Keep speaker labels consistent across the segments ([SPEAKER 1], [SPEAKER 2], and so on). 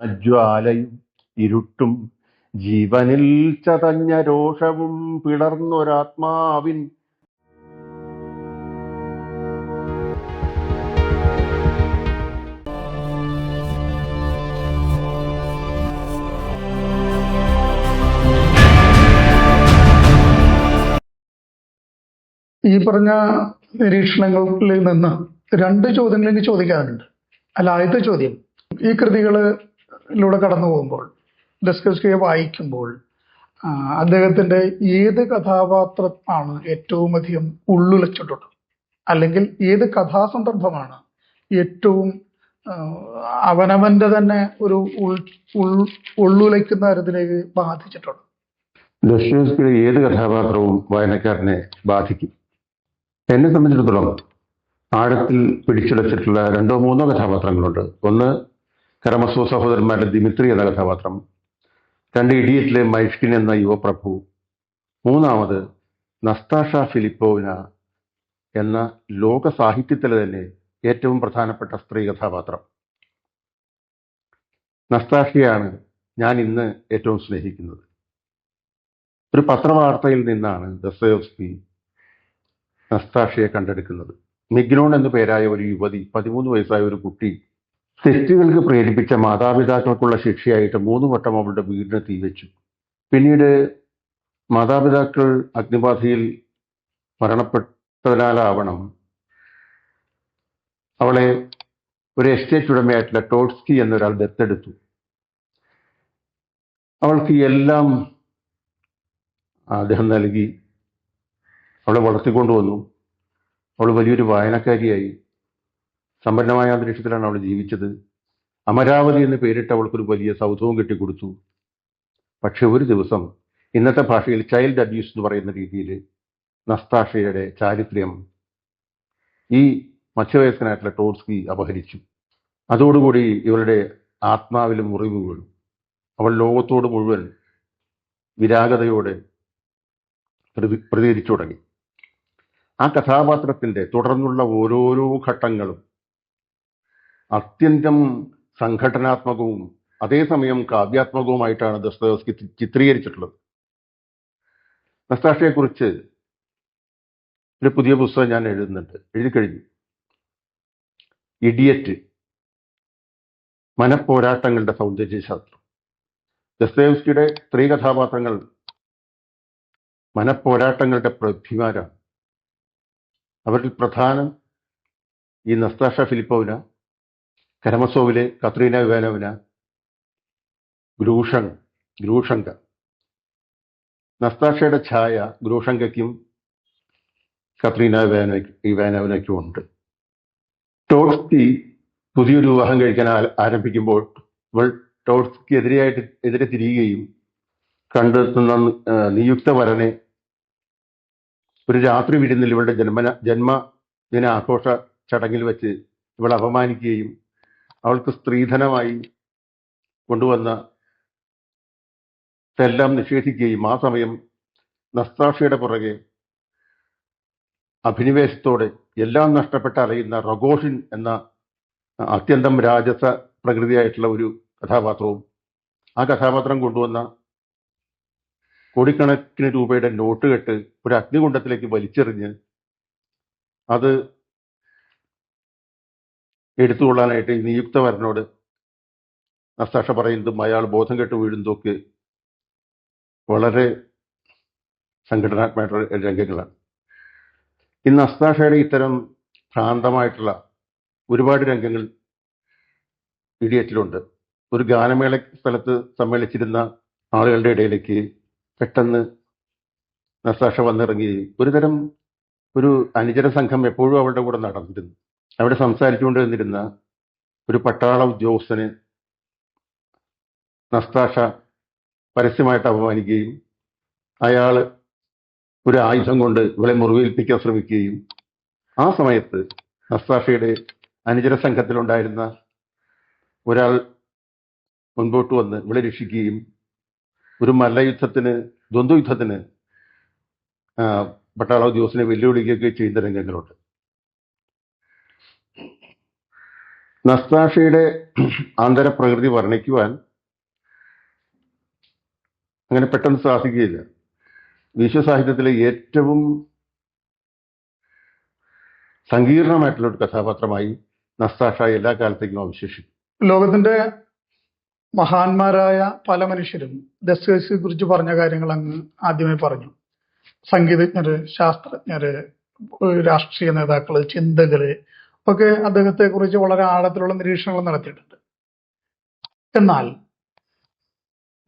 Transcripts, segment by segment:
[SPEAKER 1] ജ്വാലയും ഇരുട്ടും ജീവനിൽ ചതഞ്ഞ രോഷവും പിളർന്നൊരാത്മാവിൻ
[SPEAKER 2] ഈ പറഞ്ഞ നിരീക്ഷണങ്ങളിൽ നിന്ന് രണ്ട് ചോദ്യങ്ങൾ എനിക്ക് ചോദിക്കാനുണ്ട് അല്ല ആദ്യത്തെ ചോദ്യം. ഈ കൃതികളിലൂടെ കടന്നു പോകുമ്പോൾ ഡെസ്കസ്കിയെ വായിക്കുമ്പോൾ അദ്ദേഹത്തിന്റെ ഏത് കഥാപാത്രമാണ് ഏറ്റവും അധികം ഉള്ളുലച്ചിട്ടുള്ളത് അല്ലെങ്കിൽ ഏത് കഥാസന്ദർഭമാണ് ഏറ്റവും അവനവന്റെ തന്നെ ഒരു ഉൾ ഉള്ളുലയ്ക്കുന്ന തരത്തിലേക്ക് ബാധിച്ചിട്ടുള്ളത്
[SPEAKER 1] ദോസ്റ്റോവസ്കിയുടെ ഏത് കഥാപാത്രവും വായനക്കാരനെ ബാധിക്കും. എന്നെ സംബന്ധിച്ചിടത്തോളം ആഴത്തിൽ പിടിച്ചുടച്ചിട്ടുള്ള രണ്ടോ മൂന്നോ കഥാപാത്രങ്ങളുണ്ട്. ഒന്ന് കരമസോ സഹോദരന്മാരുടെ ദിമിത്രി എന്ന കഥാപാത്രം. രണ്ട് ഇഡിയറ്റിലെ മൈഷ്കിൻ എന്ന യുവപ്രഭു. മൂന്നാമത് നസ്താഷ ഫിലിപ്പോവിന എന്ന ലോക സാഹിത്യത്തിലെ തന്നെ ഏറ്റവും പ്രധാനപ്പെട്ട സ്ത്രീ കഥാപാത്രം. നസ്താഷയാണ് ഞാൻ ഇന്ന് ഏറ്റവും സ്നേഹിക്കുന്നത്. ഒരു പത്രവാർത്തയിൽ നിന്നാണ് ദസ്തയോസ്കി നസ്താഷയെ കണ്ടെടുക്കുന്നത്. മിഗ്നോൺ എന്നു പേരായ ഒരു യുവതി പതിമൂന്ന് വയസ്സായ ഒരു കുട്ടി തെറ്റുകൾക്ക് പ്രേരിപ്പിച്ച മാതാപിതാക്കൾക്കുള്ള ശിക്ഷയായിട്ട് മൂന്ന് വട്ടം അവളുടെ വീടിന് തീവച്ചു പിന്നീട് മാതാപിതാക്കൾ അഗ്നിബാധയിൽ മരണപ്പെട്ടതിനാലാവണം അവളെ ഒരു എസ്റ്റേറ്റ് ഉടമയായിട്ടുള്ള ടോട്സ്കി എന്നൊരാൾ ദത്തെടുത്തു. അവൾക്ക് എല്ലാം അദ്ദേഹം നൽകി. അവളെ വളർത്തിക്കൊണ്ടുവന്നു. അവൾ വലിയൊരു വായനക്കാരിയായി. സമ്പന്നമായ അന്തരീക്ഷത്തിലാണ് അവൾ ജീവിച്ചത്. അമരാവതി എന്ന് പേരിട്ട് അവൾക്കൊരു വലിയ സൗധവും കെട്ടിക്കൊടുത്തു. പക്ഷെ ഒരു ദിവസം ഇന്നത്തെ ഭാഷയിൽ ചൈൽഡ് അബ്യൂസ് എന്ന് പറയുന്ന രീതിയിൽ നസ്താഷയുടെ ചാരിത്രം ഈ മധ്യവയസ്കനായിട്ടുള്ള ടോർസ്കി അപഹരിച്ചു. അതോടുകൂടി ഇവളുടെ ആത്മാവിലും മുറിവ് വീണു. അവൾ ലോകത്തോട് മുഴുവൻ വിരാഗതയോടെ പ്രതി പ്രതികരിച്ചു തുടങ്ങി. ആ കഥാപാത്രത്തിന്റെ തുടർന്നുള്ള ഓരോരോ ഘട്ടങ്ങളും അത്യന്തം സംഘടനാത്മകവും അതേസമയം കാവ്യാത്മകവുമായിട്ടാണ് ദസ്തോസ്കി ചിത്രീകരിച്ചിട്ടുള്ളത്. നസ്താഷയെക്കുറിച്ച് ഒരു പുതിയ പുസ്തകം ഞാൻ എഴുതുന്നുണ്ട്. എഴുതി കഴിഞ്ഞു ഇഡിയറ്റ്. മനപ്പോരാട്ടങ്ങളുടെ സൗന്ദര്യശാസ്ത്രം. ദസ്തേവ്സ്കിയുടെ സ്ത്രീ കഥാപാത്രങ്ങൾ മനപ്പോരാട്ടങ്ങളുടെ പ്രതിമാരാണ് അവരിൽ പ്രധാനം ഈ നസ്താഷ ഫിലിപ്പോവിന കരമസോവിലെ കത്രീന ഇവാനോവിന ഗ്രൂഷൻ ഗ്രൂഷങ്ക. നസ്താഷയുടെ ഛായ ഗ്രൂഷങ്കയ്ക്കും കത്രീന ഇവാനോ ഇവാനോവിനയ്ക്കും ഉണ്ട് ടോഴ്സ്കി പുതിയൊരു വിവാഹം കഴിക്കാൻ ആരംഭിക്കുമ്പോൾ ഇവൾ ടോഴ്സ്കി എതിരെയായിട്ട് എതിരെ തിരിയുകയും കണ്ടെത്തുന്ന നിയുക്ത വരനെ ഒരു രാത്രി വിരുന്നിൽ ഇവളുടെ ജന്മന ജന്മദിന ആഘോഷ ചടങ്ങിൽ വെച്ച് ഇവൾ അപമാനിക്കുകയും അവൾക്ക് സ്ത്രീധനമായി കൊണ്ടുവന്ന എല്ലാം നിഷേധിക്കുകയും ആ സമയം നസ്താഷയുടെ പുറകെ അഭിനിവേശത്തോടെ എല്ലാം നഷ്ടപ്പെട്ട് അലയുന്ന റഗോഷിൻ എന്ന അത്യന്തം രാജസ പ്രകൃതിയായിട്ടുള്ള ഒരു കഥാപാത്രവും ആ കഥാപാത്രം കൊണ്ടുവന്ന കോടിക്കണക്കിന് രൂപയുടെ നോട്ട് കെട്ട് ഒരു അഗ്നികുണ്ഡത്തിലേക്ക് വലിച്ചെറിഞ്ഞ് അത് എടുത്തുകൊള്ളാനായിട്ട് നിയുക്തവരനോട് നസ്താക്ഷ പറയുന്നതും അയാൾ ബോധം കെട്ട് വീഴുന്നതൊക്കെ വളരെ സംഘടനാത്മകമായിട്ടുള്ള രംഗങ്ങളാണ്. ഇന്ന് അസ്താഷയുടെ ഇത്തരം ഭ്രാന്തമായിട്ടുള്ള ഒരുപാട് രംഗങ്ങൾ ഇടിയറ്റിലുണ്ട്. ഒരു ഗാനമേള സ്ഥലത്ത് സമ്മേളിച്ചിരുന്ന ആളുകളുടെ ഇടയിലേക്ക് പെട്ടെന്ന് നസാഷ വന്നിറങ്ങി. ഒരുതരം ഒരു അനുചര സംഘം എപ്പോഴും അവളുടെ കൂടെ നടന്നിരുന്നു. അവിടെ സംസാരിച്ചുകൊണ്ടിരുന്ന ഒരു പട്ടാള ഉദ്യോഗസ്ഥന് നസ്താഷ പരസ്യമായിട്ട് അപമാനിക്കുകയും അയാൾ ഒരു ആയുധം കൊണ്ട് ഇവളെ മുറിവേൽപ്പിക്കാൻ ശ്രമിക്കുകയും ആ സമയത്ത് നസ്താഷയുടെ അനുചര സംഘത്തിലുണ്ടായിരുന്ന ഒരാൾ മുൻപോട്ട് വന്ന് ഇവളെ രക്ഷിക്കുകയും ഒരു മല്ലയുദ്ധത്തിന് ദ്വന്ദ്വയുദ്ധത്തിന് പട്ടാള ഉദ്യോഗസ്ഥനെ വെല്ലുവിളിക്കുകയൊക്കെ ചെയ്യുന്ന രംഗങ്ങളുണ്ട്. നസ്താഷയുടെ ആന്തരപ്രകൃതി വർണിക്കുവാൻ അങ്ങനെ പെട്ടെന്ന് സാധിക്കുകയില്ല. വിശ്വസാഹിത്യത്തിലെ ഏറ്റവും സങ്കീർണമായിട്ടുള്ള ഒരു കഥാപാത്രമായി നസ്താഷ എല്ലാ കാലത്തേക്കും അവശേഷിക്കും
[SPEAKER 2] ലോകത്തിന്റെ മഹാന്മാരായ പല മനുഷ്യരും ദസ്തേവസ്കിയെ കുറിച്ച് പറഞ്ഞ കാര്യങ്ങൾ അങ്ങ് ആദ്യമേ പറഞ്ഞു. സംഗീതജ്ഞര് ശാസ്ത്രജ്ഞര് രാഷ്ട്രീയ നേതാക്കൾ ചിന്തകര് ഒക്കെ അദ്ദേഹത്തെ കുറിച്ച് വളരെ ആഴത്തിലുള്ള നിരീക്ഷണങ്ങൾ നടത്തിയിട്ടുണ്ട്. എന്നാൽ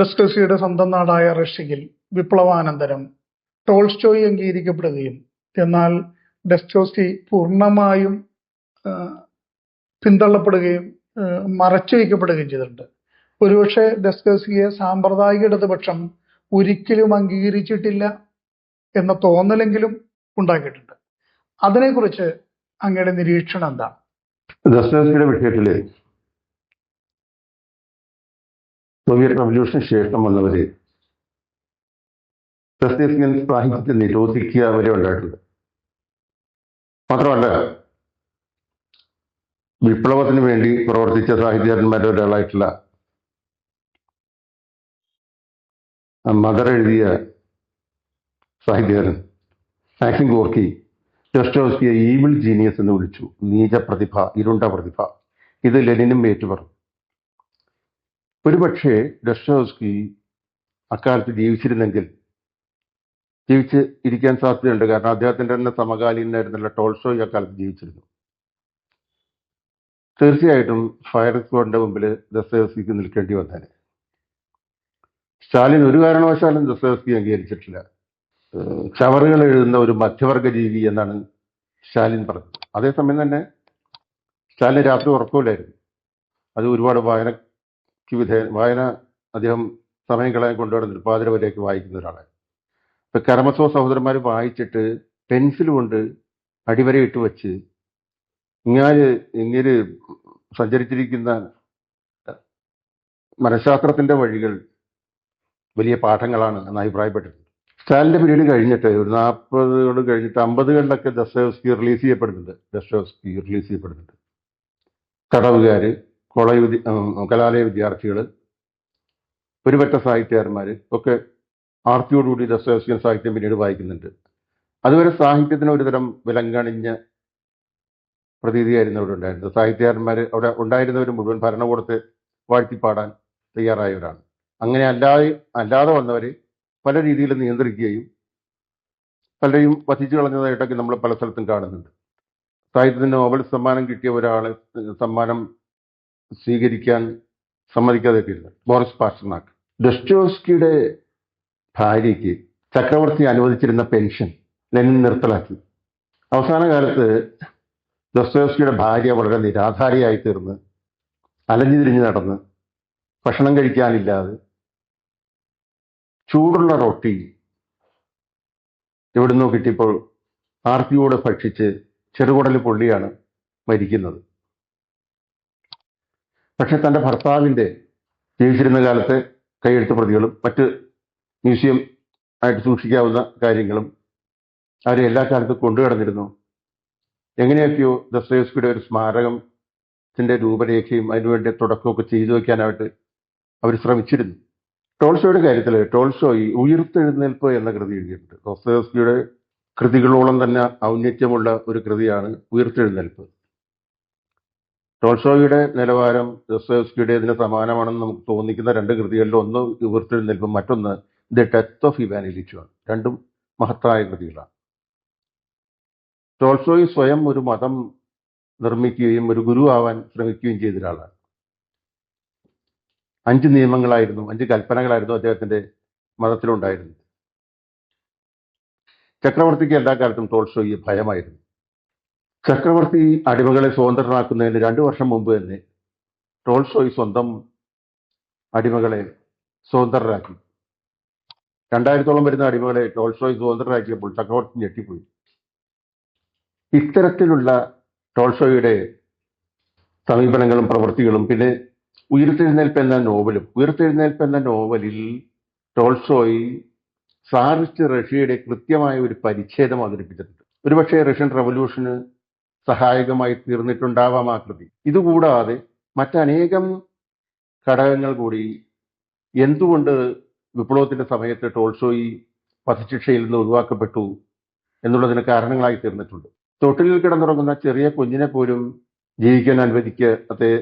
[SPEAKER 2] ഡസ്കസിയുടെ സ്വന്തം നാടായ റഷ്യയിൽ വിപ്ലവാനന്തരം ടോൾസ്റ്റോയി അംഗീകരിക്കപ്പെടുകയും എന്നാൽ ഡെസ്റ്റോസ്കി പൂർണമായും പിന്തള്ളപ്പെടുകയും മറച്ചു വയ്ക്കപ്പെടുകയും ചെയ്തിട്ടുണ്ട്. ഒരുപക്ഷെ ഡെസ്കോസ്കിയെ സാമ്പ്രദായിക ഇടതുപക്ഷം ഒരിക്കലും അംഗീകരിച്ചിട്ടില്ല എന്ന തോന്നലെങ്കിലും ഉണ്ടാക്കിയിട്ടുണ്ട്. അതിനെക്കുറിച്ച് അങ്ങയുടെ നിരീക്ഷണം എന്താ?
[SPEAKER 1] ദസ്തേവസ്കിയുടെ വിഷയത്തിൽ സോവിയറ്റ് റവല്യൂഷന് ശേഷം വന്നവര് ദസ്തേവസ്കിയൻ സാഹിത്യത്തെ നിരോധിക്കുക വരെ ഉണ്ടായിട്ടുണ്ട്. മാത്രമല്ല വിപ്ലവത്തിന് വേണ്ടി പ്രവർത്തിച്ച സാഹിത്യകാരന്മാരിൽ ഒരാളായിട്ടുള്ള മദർ എഴുതിയ സാഹിത്യകാരൻ മാക്സിം ഗോർക്കി ഡോസ്റ്റോവസ്കിയെ ഈവിൾ ജീനിയസ് എന്ന് വിളിച്ചു. നീച പ്രതിഭ ഇരുണ്ട പ്രതിഭ. ഇത് ലെനിനും ഏറ്റുപറഞ്ഞു. ഒരുപക്ഷെ ഡസ്റ്റോസ്കി അക്കാലത്ത് ജീവിച്ചിരുന്നെങ്കിൽ ജീവിച്ച് ഇരിക്കാൻ സാധ്യതയുണ്ട്. കാരണം അദ്ദേഹത്തിന്റെ തന്നെ സമകാലീനായിരുന്നുള്ള ടോൾസ്റ്റോയ് അക്കാലത്ത് ജീവിച്ചിരുന്നു. തീർച്ചയായിട്ടും ഫയർ സ്ക്വാഡിന്റെ മുമ്പിൽ ദസ്തേവസ്കിക്ക് നിൽക്കേണ്ടി വന്നേനെ. സ്റ്റാലിൻ ഒരു കാരണവശാലും ദസ്തേവസ്കി അംഗീകരിച്ചിട്ടില്ല. ചവറുകൾ എഴുതുന്ന ഒരു മധ്യവർഗ ജീവി എന്നാണ് സ്റ്റാലിൻ പറഞ്ഞത്. അതേസമയം തന്നെ സ്റ്റാലിന് രാത്രി ഉറക്കമില്ലായിരുന്നു അത് ഒരുപാട് വായനയ്ക്ക് വിധേയ വായന അദ്ദേഹം സമയം കളയാൻ കൊണ്ടുവരുന്ന പാതിര വരെയൊക്കെ വായിക്കുന്ന ഒരാളാണ് ഇപ്പൊ കരമസോ സഹോദരന്മാർ വായിച്ചിട്ട് പെൻസിൽ കൊണ്ട് അടിവരയിട്ട് വെച്ച് ഇങ്ങനെ ഇങ്ങനെ സഞ്ചരിച്ചിരിക്കുന്ന മനഃശാസ്ത്രത്തിന്റെ വഴികൾ വലിയ പാഠങ്ങളാണ് എന്ന് അഭിപ്രായപ്പെട്ടിട്ടുണ്ട്. സ്റ്റാലിന്റെ പീരീഡ് കഴിഞ്ഞിട്ട് ഒരു നാൽപ്പതുകൾ കഴിഞ്ഞിട്ട് അമ്പതുകളിലൊക്കെ ദസ്റ്റോവസ്കി റിലീസ് ചെയ്യപ്പെടുന്നുണ്ട്. ദസ്റ്റോവസ്കി റിലീസ് ചെയ്യപ്പെടുന്നുണ്ട്. തടവുകാർ കോളേജ് വിദ്യ കലാലയ വിദ്യാർത്ഥികൾ ഒരുപറ്റ സാഹിത്യകാരന്മാർ ഒക്കെ ആർത്തിയോടുകൂടി ദസ്റ്റോവസ്കിയൻ സാഹിത്യം പിന്നീട് വായിക്കുന്നുണ്ട്. അതുവരെ സാഹിത്യത്തിന് ഒരുതരം വിലങ്കണിഞ്ഞ പ്രതീതിയായിരുന്നു അവിടെ ഉണ്ടായിരുന്നത്. സാഹിത്യകാരന്മാർ അവിടെ ഉണ്ടായിരുന്നവർ മുഴുവൻ ഭരണകൂടത്തെ വാഴ്ത്തിപ്പാടാൻ തയ്യാറായവരാണ്. അങ്ങനെ അല്ലാതെ അല്ലാതെ വന്നവര് പല രീതിയിൽ നിയന്ത്രിക്കുകയും പലരെയും വധിച്ചു കളഞ്ഞതായിട്ടൊക്കെ നമ്മൾ പല സ്ഥലത്തും കാണുന്നുണ്ട്. സാഹിത്യത്തിന് നോബൽ സമ്മാനം കിട്ടിയ ഒരാളെ സമ്മാനം സ്വീകരിക്കാൻ സമ്മതിക്കാതെ ഇരുന്നു ബോറിസ് പാസ്റ്റർനാക്ക്. ഡസ്റ്റോസ്കിയുടെ ഭാര്യയ്ക്ക് ചക്രവർത്തി അനുവദിച്ചിരുന്ന പെൻഷൻ ലെനിൻ നിർത്തലാക്കി. അവസാന കാലത്ത് ദസ്തോസ്കിയുടെ ഭാര്യ വളരെ നിരാധാരിയായി തീർന്ന് അലഞ്ഞു തിരിഞ്ഞ് നടന്ന് ഭക്ഷണം കഴിക്കാനില്ലാതെ ചൂടുള്ള റൊട്ടി എവിടുന്നോ കിട്ടിയപ്പോൾ ആർത്തിയോടെ ഭക്ഷിച്ച് ചെറുകുടൽ പൊള്ളിയാണ് മരിക്കുന്നത്. പക്ഷെ തന്റെ ഭർത്താവിന്റെ ജീവിച്ചിരുന്ന കാലത്തെ കൈയെഴുത്ത് പ്രതികളും മറ്റ് മ്യൂസിയം ആയിട്ട് സൂക്ഷിക്കാവുന്ന കാര്യങ്ങളും അവരെ എല്ലാ കാലത്തും കൊണ്ടുകിടന്നിരുന്നു എങ്ങനെയൊക്കെയോ ദസ്തയോസ്കിയുടെ ഒരു സ്മാരകത്തിന്റെ രൂപരേഖയും അതിനുവേണ്ടി തുടക്കമൊക്കെ ചെയ്തു വയ്ക്കാനായിട്ട് അവർ ശ്രമിച്ചിരുന്നു. ടോൾസ്റ്റോയുടെ കാര്യത്തിൽ ടോൾസ്റ്റോയി ഉയർത്തെഴുന്നേൽപ്പ് എന്ന കൃതി എഴുതിയിട്ടുണ്ട്. ദോസ്തോസ്കിയുടെ കൃതികളോളം തന്നെ ഔന്നത്യമുള്ള ഒരു കൃതിയാണ് ഉയർത്തെഴുന്നേൽപ്പ്. ടോൾഷോയുടെ നിലവാരം ദോസ്തോസ്കിയുടേതിന് സമാനമാണെന്ന് നമുക്ക് തോന്നിക്കുന്ന രണ്ട് കൃതികളിൽ ഒന്ന് ഉയർത്തെഴുന്നേൽപ്പും മറ്റൊന്ന് ദി ഡെത്ത് ഓഫ് ആണ്. രണ്ടും മഹത്തായ കൃതികളാണ്. ടോൾസോയി സ്വയം ഒരു മതം നിർമ്മിക്കുകയും ഒരു ഗുരു ആവാൻ ശ്രമിക്കുകയും ചെയ്ത ഒരാളാണ് അഞ്ച് നിയമങ്ങളായിരുന്നു അഞ്ച് കൽപ്പനകളായിരുന്നു അദ്ദേഹത്തിന്റെ മതത്തിലുണ്ടായിരുന്നത്. ചക്രവർത്തിക്ക് എല്ലാ കാലത്തും ടോൾസ്റ്റോയി ഭയമായിരുന്നു. ചക്രവർത്തി അടിമകളെ സ്വതന്ത്രനാക്കുന്നതിന് രണ്ടു വർഷം മുമ്പ് തന്നെ ടോൾസ്റ്റോയി സ്വന്തം അടിമകളെ സ്വതന്ത്രരാക്കി. രണ്ടായിരത്തോളം വരുന്ന അടിമകളെ ടോൾസ്റ്റോയി സ്വതന്ത്രരാക്കിയപ്പോൾ ചക്രവർത്തി ഞെട്ടിപ്പോയി. ഇത്തരത്തിലുള്ള ടോൾസ്റ്റോയുടെ സമീപനങ്ങളും പ്രവൃത്തികളും പിന്നെ ഉയർത്തെഴുന്നേൽപ്പ് എന്ന നോവലും ഉയർത്തെഴുന്നേൽപ്പ് എന്ന നോവലിൽ ടോൾസോയി സാറിസ്റ്റ് റഷ്യയുടെ കൃത്യമായ ഒരു പരിച്ഛേദം അവതരിപ്പിച്ചിട്ടുണ്ട്. ഒരുപക്ഷെ റഷ്യൻ റവല്യൂഷന് സഹായകമായി തീർന്നിട്ടുണ്ടാവാം ആ കൃതി. ഇതുകൂടാതെ മറ്റനേകം ഘടകങ്ങൾ കൂടി എന്തുകൊണ്ട് വിപ്ലവത്തിന്റെ സമയത്ത് ടോൾസോയി വധശിക്ഷയിൽ നിന്ന് ഒഴിവാക്കപ്പെട്ടു എന്നുള്ളതിന് കാരണങ്ങളായി തീർന്നിട്ടുണ്ട്. തൊട്ടിലിൽ കിടന്നുറങ്ങുന്ന ചെറിയ കുഞ്ഞിനെ പോലും ജീവിക്കാൻ അനുവദിക്കാതെ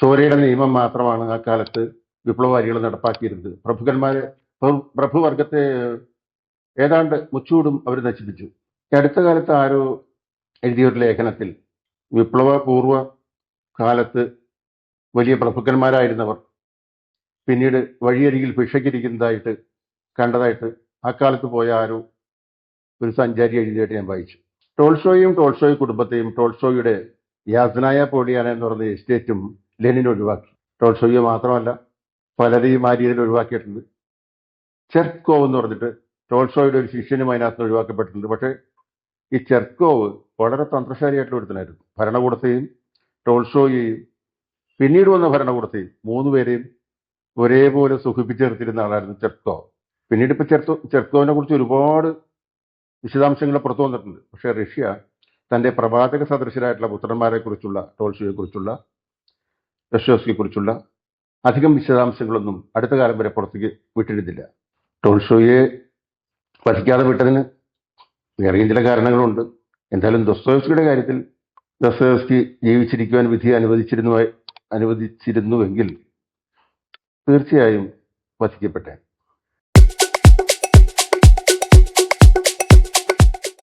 [SPEAKER 1] ചോരയുടെ നിയമം മാത്രമാണ് ആ കാലത്ത് വിപ്ലവകാരികൾ നടപ്പാക്കിയിരുന്നത്. പ്രഭുക്കന്മാരെ പ്രഭു- പ്രഭുവർഗത്തെ ഏതാണ്ട് മുച്ചൂടും അവർ നശിപ്പിച്ചു. അടുത്ത കാലത്ത് ആരോ എഴുതിയ ഒരു ലേഖനത്തിൽ വിപ്ലവപൂർവ കാലത്ത് വലിയ പ്രഭുക്കന്മാരായിരുന്നവർ പിന്നീട് വഴിയരികിൽ ഭിക്ഷയ്ക്കിരിക്കുന്നതായിട്ട് കണ്ടതായിട്ട് ആ കാലത്ത് പോയ ആരോ ഒരു സഞ്ചാരി എഴുതിയായിട്ട് ഞാൻ വായിച്ചു. ടോൾഷോയും ടോൾഷോയ് കുടുംബത്തെയും ടോൾഷോയുടെ യാസനായ പോളിയാന എന്ന് പറഞ്ഞ എസ്റ്റേറ്റും ലെനിൻ ഒഴിവാക്കി. ടോൾഷോയെ മാത്രമല്ല പലരെയും ആ രീതിയിൽ ഒഴിവാക്കിയിട്ടുണ്ട്. ചെർക്കോവ് എന്ന് പറഞ്ഞിട്ട് ടോൾഷോയുടെ ഒരു ശിഷ്യനും അതിനകത്ത് ഒഴിവാക്കപ്പെട്ടിട്ടുണ്ട്. പക്ഷേ ഈ ചെർക്കോവ് വളരെ തന്ത്രശാലിയായിട്ടുള്ള ഒരുത്തനായിരുന്നു. ഭരണകൂടത്തെയും ടോൾഷോയെയും പിന്നീട് വന്ന ഭരണകൂടത്തെയും മൂന്ന് പേരെയും ഒരേപോലെ സുഖിപ്പിച്ചെടുത്തിരുന്ന ആളായിരുന്നു ചെർക്കോവ്. പിന്നീട് ഇപ്പൊ ചെർത്തോ ചെർക്കോവിനെ കുറിച്ച് ഒരുപാട് വിശദാംശങ്ങൾ പുറത്തു വന്നിട്ടുണ്ട്. പക്ഷെ റഷ്യ തന്റെ പ്രവാചക സദൃശരായിട്ടുള്ള പുത്രന്മാരെ കുറിച്ചുള്ള ടോൾഷോയെ കുറിച്ചുള്ള അധികം വിശദാംശങ്ങളൊന്നും അടുത്ത കാലം വരെ പുറത്തേക്ക് വിട്ടിരുന്നില്ല ടോൾഷോയെ വധിക്കാതെ വിട്ടതിന് വേറെയും ചില കാരണങ്ങളുണ്ട്? എന്തായാലും ദസ്തോയസ്കിയുടെ കാര്യത്തിൽ ദസ്തോയസ്കി ജീവിച്ചിരിക്കുവാൻ വിധി അനുവദിച്ചിരുന്നു അനുവദിച്ചിരുന്നുവെങ്കിൽ തീർച്ചയായും വധിക്കപ്പെട്ടെ